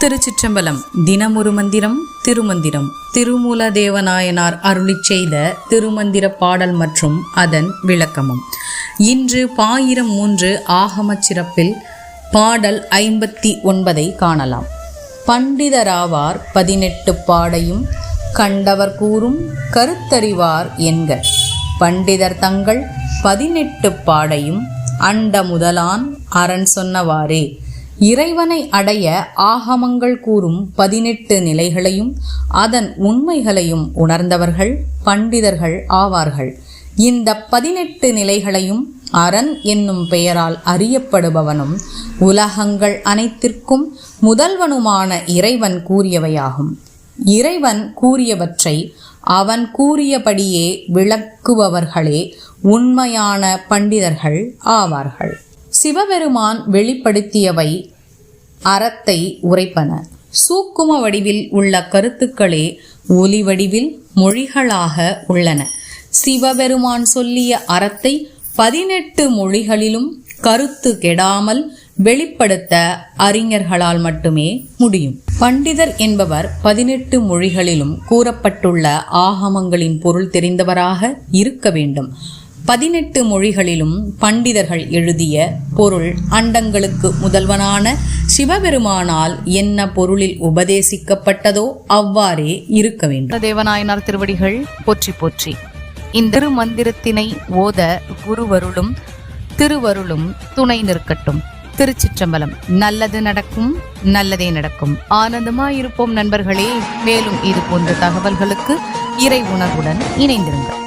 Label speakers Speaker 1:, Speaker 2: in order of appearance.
Speaker 1: திருச்சிற்றம்பலம் தினமொரு மந்திரம் திருமந்திரம். திருமூல தேவநாயனார் அருளிச் செய்த திருமந்திர பாடல் மற்றும் அதன் விளக்கமும். இன்று பாயிரம் மூன்று ஆகமச் சிறப்பில் பாடல் ஐம்பத்தி ஒன்பதை காணலாம். பண்டிதராவார் பதினெட்டு பாடையும் கண்டவர் கூறும் கருத்தறிவார் என்க. பண்டிதர் தங்கள் பதினெட்டு பாடையும் அண்ட முதலான் அரண் சொன்னவாறே. இறைவனை அடைய ஆகமங்கள் கூறும் பதினெட்டு நிலைகளையும் அதன் உண்மைகளையும் உணர்ந்தவர்கள் பண்டிதர்கள் ஆவார்கள். இந்த பதினெட்டு நிலைகளையும் அரண் என்னும் பெயரால் அறியப்படுபவனும் உலகங்கள் அனைத்திற்கும் முதல்வனுமான இறைவன் கூறியவையாகும். இறைவன் கூறியவற்றை அவன் கூறியபடியே விளக்குபவர்களே உண்மையான பண்டிதர்கள் ஆவார்கள். சிவபெருமான் வெளிப்படுத்தியவை அறத்தை உரைப்பன. சூக்கும வடிவில் உள்ள கருத்துக்களே ஒலி வடிவில் மொழிகளாக உள்ளன. சிவபெருமான் சொல்லிய அறத்தை பதினெட்டு மொழிகளிலும் கருத்து கெடாமல் வெளிப்படுத்த அறிஞர்களால் மட்டுமே முடியும். பண்டிதர் என்பவர் பதினெட்டு மொழிகளிலும் கூறப்பட்டுள்ள ஆகமங்களின் பொருள் தெரிந்தவராக இருக்க வேண்டும். பதினெட்டு மொழிகளிலும் பண்டிதர்கள் எழுதிய பொருள் அண்டங்களுக்கு முதல்வனான சிவபெருமானால் என்ன பொருளில் உபதேசிக்கப்பட்டதோ அவ்வாறே இருக்க வேண்டும்.
Speaker 2: தேவநாயனார் திருவடிகள் போற்றி போற்றி. இந்த திருமந்திரத்தினை ஓத குருவருளும் திருவருளும் துணை நிற்கட்டும். திருச்சிற்றம்பலம் நல்லது நடக்கும் நல்லதே நடக்கும். ஆனந்தமாயிருப்போம் நண்பர்களே. மேலும் இது போன்ற தகவல்களுக்கு இறை உணர்வுடன் இணைந்திருங்கள்.